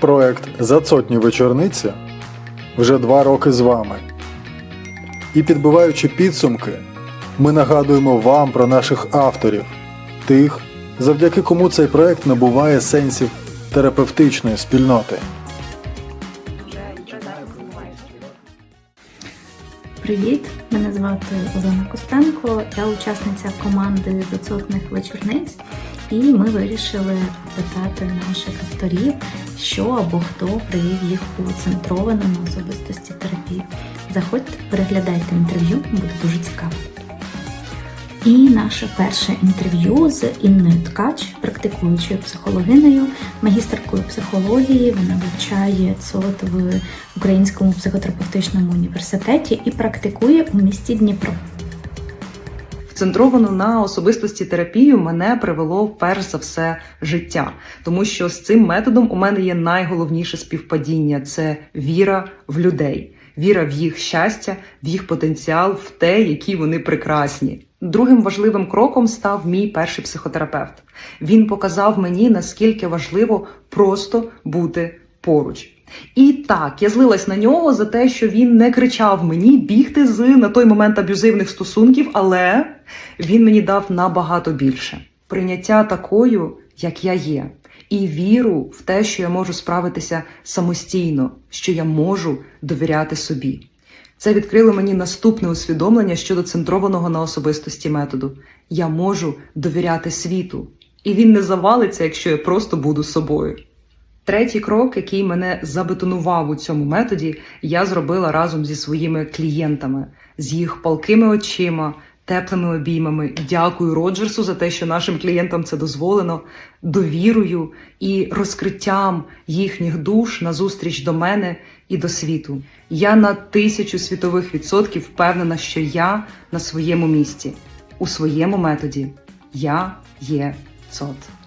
Проект Зацотні вечорниці вже два роки з вами. І підбиваючи підсумки, ми нагадуємо вам про наших авторів, тих, завдяки кому цей проект набуває сенсів терапевтичної спільноти. Привіт! Мене звати Олена Костенко, я учасниця команди зацотних вечорниць, і ми вирішили питати наших авторів, що або хто привів їх у центровану особистості терапії. Заходьте, переглядайте інтерв'ю, буде дуже цікаво. І наше перше інтерв'ю з Інною Ткач, практикуючою психологинею, магістеркою психології. Вона вивчає ЦОТ в Українському психотерапевтичному університеті і практикує у місті Дніпро. Вцентровану на особистості терапію мене привело перш за все життя, тому що з цим методом у мене є найголовніше співпадіння це віра в людей, віра в їх щастя, в їх потенціал, в те, які вони прекрасні. Другим важливим кроком став мій перший психотерапевт. Він показав мені наскільки важливо просто бути поруч. І так, я злилась на нього за те, що він не кричав мені бігти з на той момент аб'юзивних стосунків, але він мені дав набагато більше прийняття такою, як я є, і віру в те, що я можу справитися самостійно, що я можу довіряти собі. Це відкрило мені наступне усвідомлення щодо центрованого на особистості методу. Я можу довіряти світу, і він не завалиться, якщо я просто буду собою. Третій крок, який мене забетонував у цьому методі, я зробила разом зі своїми клієнтами, з їх палкими очима, теплими обіймами. Дякую Роджерсу за те, що нашим клієнтам це дозволено, довірою і розкриттям їхніх душ назустріч до мене і до світу. Я на тисячу світових відсотків впевнена, що я на своєму місці, у своєму методі. Я є ЦОТ.